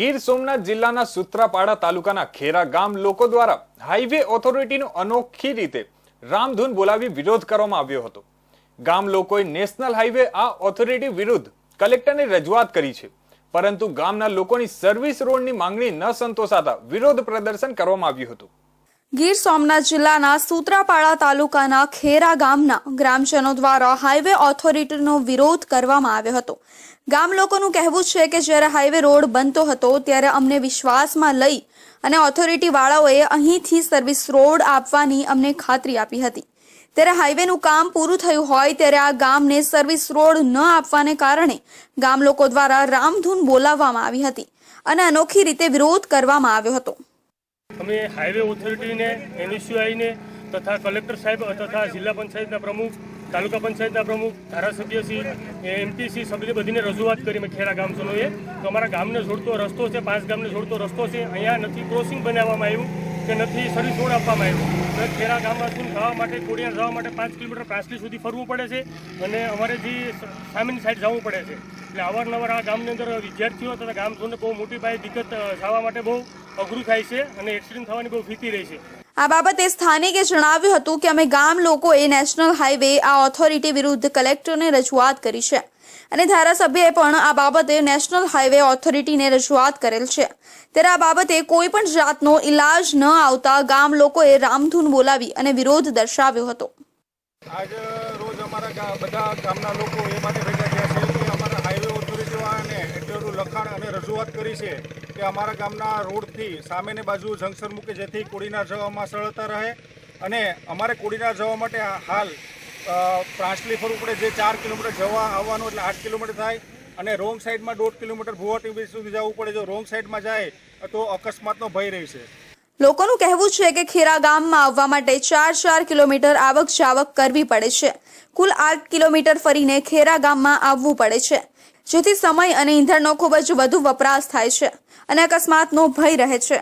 ગીર સોમનાથ જિલ્લાના સુત્રાપાડા તાલુકાના ખેરા ગામ લોકો દ્વારા હાઈવે ઓથોરિટીનો અનોખી રીતે રામધૂન બોલાવી વિરોધ કરવામાં આવ્યો હતો. ગામ લોકોએ નેશનલ હાઈવે આ ઓથોરિટી વિરુદ્ધ કલેક્ટરને રજૂઆત કરી છે. પરંતુ ગામના લોકોની સર્વિસ રોડની માંગણી ન સંતોષાતા વિરોધ પ્રદર્શન કરવામાં આવ્યું હતું. ગીર સોમનાથ જિલ્લાના સૂત્રાપાડા તાલુકાના ખેરા ગામના ગ્રામજનો દ્વારા હાઈવે ઓથોરિટીનો વિરોધ કરવામાં આવ્યો હતો. ગામ લોકોનું કહેવું છે કે જ્યારે હાઈવે રોડ બનતો હતો ત્યારે અમને વિશ્વાસમાં લઈ અને ઓથોરિટી વાળાઓએ અહીંથી સર્વિસ રોડ આપવાની અમને ખાતરી આપી હતી. ત્યારે હાઈવેનું કામ પૂરું થયું હોય ત્યારે આ ગામને સર્વિસ રોડ ન આપવાને કારણે ગામ લોકો દ્વારા રામધૂન બોલાવવામાં આવી હતી અને અનોખી રીતે વિરોધ કરવામાં આવ્યો હતો. અમે હાઈવે ઓથોરિટીને એનએસયુઆઈને તથા કલેક્ટર સાહેબ તથા જિલ્લા પંચાયતના પ્રમુખ, તાલુકા પંચાયતના પ્રમુખ ધારાસભ્યશ્રી એમપીસી સભ્ય બધીને રજૂઆત કરી મેં ખેરા ગામજનોએ તો અમારા ગામને જોડતો રસ્તો છે, પાંચ ગામને જોડતો રસ્તો છે. અહીંયા નથી ક્રોસિંગ બનાવવામાં આવ્યું કે નથી સર્વિસ રોડ આપવામાં આવ્યું. તો ખેરા ગામમાંથી જવા માટે કોડિયા જવા માટે પાંચ કિલોમીટર પ્રાસલી સુધી ફરવું પડે છે અને અમારે જે સામેની સાઈડ જવું પડે છે. એટલે અવારનવાર આ ગામની અંદર વિદ્યાર્થીઓ તથા ગામજનોને બહુ મોટી પાયે દિક્કત જવા માટે બહુ અઘરું થાય છે અને એક્સિડન્ટ થવાની બહુ ભીતિ રહી છે. આ બાબતે સ્થાનિકે જણાવ્યું હતું કે અમે ગામ લોકોએ નેશનલ હાઈવે આ ઓથોરિટી વિરુદ્ધ કલેક્ટરને રજૂઆત કરી છે. અને ધારાસભ્યએ પણ આ બાબતે નેશનલ હાઈવે ઓથોરિટીને રજૂઆત કરેલ છે. ત્યારે આ બાબતે કોઈ પણ જાતનો ઈલાજ ન આવતા ગામ લોકોએ રામધૂન બોલાવી અને વિરોધ દર્શાવ્યો હતો. આજ રોજ અમારા બધા ગામના લોકો એ માટે ભેગા થયા છે. ઓથોરિટીવાળાને એટલું લખાણ અને રજૂઆત કરી છે કે અમારા ગામના રોડથી સામેની બાજુ જંકશન મૂકે જેથી કોડીનાર જવામાં સરળતા રહે અને અમારે કોડીનાર જવા માટે હાલ પ્રાંચલી ફરવું પડે જે ચાર કિલોમીટર જવા આવવાનું એટલે આઠ કિલોમીટર થાય અને રોંગ સાઈડમાં દોઢ કિલોમીટર ભુવાટી બ્રિજ સુધી જવું પડે. જો રોંગ સાઈડમાં જાય તો અકસ્માતનો ભય રહેશે લોકોનું કહેવું છે કે ખેરા ગામમાં આવવા માટે ચાર ચાર કિલોમીટર આવક જાવક કરવી પડે છે. કુલ આઠ કિલોમીટર ફરીને ખેરા ગામમાં આવવું પડે છે. જેથી સમય અને ઈંધણનો ખૂબ જ વધુ વપરાશ થાય છે અને અકસ્માતનો ભય રહે છે.